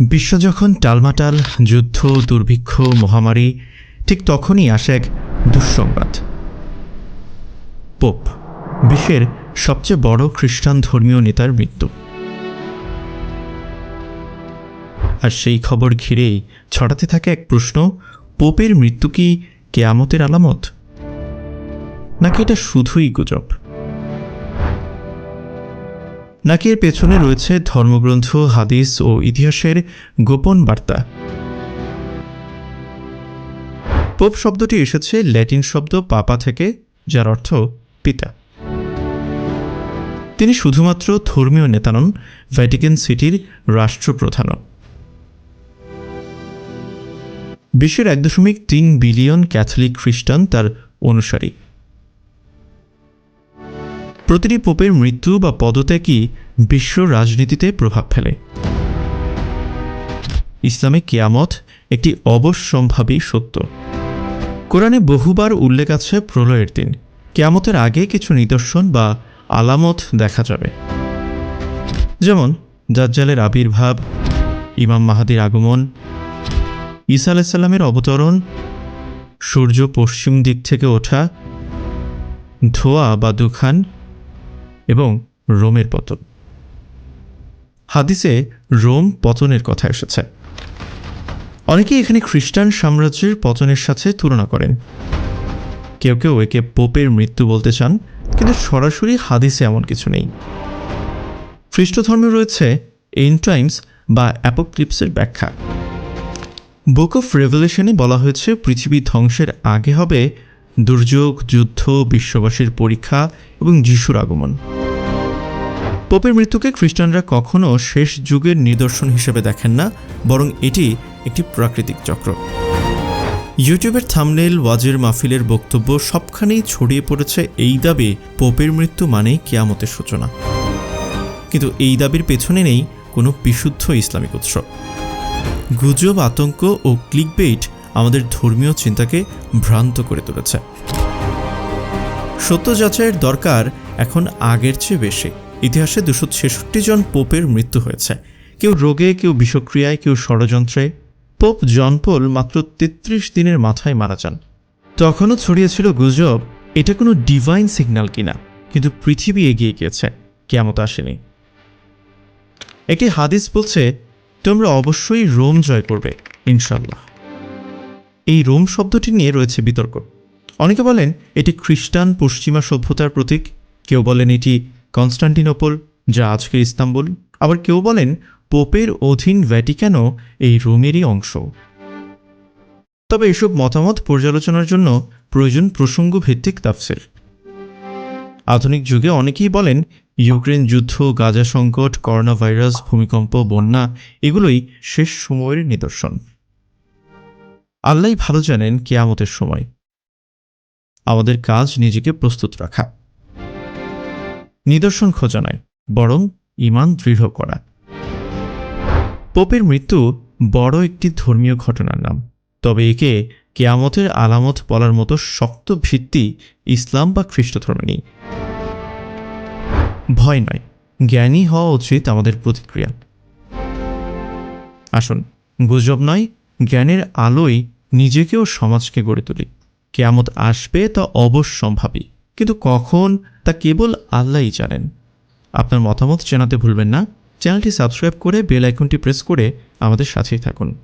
বিশ্ব যখন টালমাটাল, যুদ্ধ, দুর্ভিক্ষ, মহামারী, ঠিক তখনই আসে এক দুঃসংবাদ। পোপ, বিশ্বের সবচেয়ে বড় খ্রিস্টান ধর্মীয় নেতার মৃত্যু। আর সেই খবর ঘিরেই ছড়াতে থাকে এক প্রশ্ন, পোপের মৃত্যু কি কেয়ামতের আলামত? নাকি এটা শুধুই গুজব? নাকি এর পেছনে রয়েছে ধর্মগ্রন্থ, হাদিস ও ইতিহাসের গোপন বার্তা? পোপ শব্দটি এসেছে ল্যাটিন শব্দ পাপা থেকে, যার অর্থ পিতা। তিনি শুধুমাত্র ধর্মীয় নেতা নন ভ্যাটিকান সিটির রাষ্ট্রপ্রধানও। বিশ্বের এক দশমিক তিন বিলিয়ন ক্যাথলিক খ্রিস্টান তার অনুসারী। প্রতিটি পোপের মৃত্যু বা পদত্যাগই বিশ্ব রাজনীতিতে প্রভাব ফেলে। ইসলামে কেয়ামত একটি অবশ্যম্ভাবী সত্য। কোরআনে বহুবার উল্লেখ আছে প্রলয়ের দিন। কেয়ামতের আগে কিছু নিদর্শন বা আলামত দেখা যাবে। যেমন, দাজ্জালের আবির্ভাব, ইমাম মাহাদির আগমন, ঈসা আলাইসাল্লামের অবতরণ, সূর্য পশ্চিম দিক থেকে ওঠা, ধোয়া বা দুখান এবং রোমের পতন। হাদিসে রোম পতনের কথা এসেছে। অনেকেই এখানে খ্রিস্টান সাম্রাজ্যের পতনের সাথে তুলনা করেন। কেউ কেউ একে পোপের মৃত্যু বলতে চান, কিন্তু সরাসরি হাদিসে এমন কিছু নেই। খ্রিস্ট ধর্মে রয়েছে এন টাইমস বা অ্যাপোক্লিপসের ব্যাখ্যা। বুক অফ রেভলিউশনে বলা হয়েছে, পৃথিবী ধ্বংসের আগে হবে দুর্যোগ, যুদ্ধ, বিশ্ববাসীর পরীক্ষা এবং যিশুর আগমন। পোপের মৃত্যুকে খ্রিস্টানরা কখনও শেষ যুগের নিদর্শন হিসেবে দেখেন না, বরং এটি একটি প্রাকৃতিক চক্র। ইউটিউবের থামনেল, ওয়াজের মাহফিলের বক্তব্য সবখানেই ছড়িয়ে পড়েছে এই দাবি, পোপের মৃত্যু মানেই কেয়ামতের সূচনা। কিন্তু এই দাবির পেছনে নেই কোনো বিশুদ্ধ ইসলামিক উৎস। গুজব, আতঙ্ক ও ক্লিকবেইট আমাদের ধর্মীয় চিন্তাকে ভ্রান্ত করে তুলেছে। সত্য যাচাইয়ের দরকার এখন আগের চেয়ে বেশি। ইতিহাসে দুশো ছেষট্টি জন পোপের মৃত্যু হয়েছে। কেউ রোগে, কেউ বিষক্রিয়ায়, কেউ ষড়যন্ত্রে। পোপ জনপোল মাত্র তেত্রিশ দিনের মাথায় মারা যান। তখনও ছড়িয়েছিল গুজব, এটা কোনো ডিভাইন সিগন্যাল কিনা, কিন্তু পৃথিবী এগিয়ে গিয়েছে কেমত আসেনি। একটি হাদিস বলছে, তোমরা অবশ্যই রোম জয় করবে ইনশাল্লাহ এই রোম শব্দটি নিয়ে রয়েছে বিতর্ক। অনেকে বলেন, এটি খ্রিস্টান পশ্চিমা সভ্যতার প্রতীক। কেউ বলেন, এটি কনস্টান্টিনোপল, যা আজকের ইস্তাম্বুল। আবার কেউ বলেন পোপের অধীন ভ্যাটিকানও এই রোমেরই অংশ। তবে এসব মতামত পর্যালোচনার জন্য প্রয়োজন প্রসঙ্গ ভিত্তিক তাফসির। আধুনিক যুগে অনেকেই বলেন ইউক্রেন যুদ্ধ, গাজা সংকট করোনা ভাইরাস ভূমিকম্প, বন্যা, এগুলোই শেষ সময়ের নিদর্শন। আল্লাহ ভালো জানেন কেয়ামতের সময়। আমাদের কাজ নিজেকে প্রস্তুত রাখা। নিদর্শন খোঁজা নয় বরং ইমান দৃঢ় করা। পোপের মৃত্যু বড় একটি ধর্মীয় ঘটনার নাম। তবে একে কেয়ামতের আলামত বলার মতো শক্ত ভিত্তি ইসলাম বা খ্রিস্ট ধর্মে নেই। ভয় নয়, জ্ঞানী হওয়া উচিত আমাদের প্রতিক্রিয়া। আসুন, গুজব নয়, জ্ঞানের আলোয় নিজেকেও সমাজকে গড়ে তুলি। কেয়ামত আসবে তা অবশ্যম্ভাবী। কিন্তু কখন তা কেবল আল্লাহই জানেন। আপনার মতামত জানাতে ভুলবেন না। চ্যানেলটি সাবস্ক্রাইব করে বেল আইকনটি প্রেস করে আমাদের সাথেই থাকুন।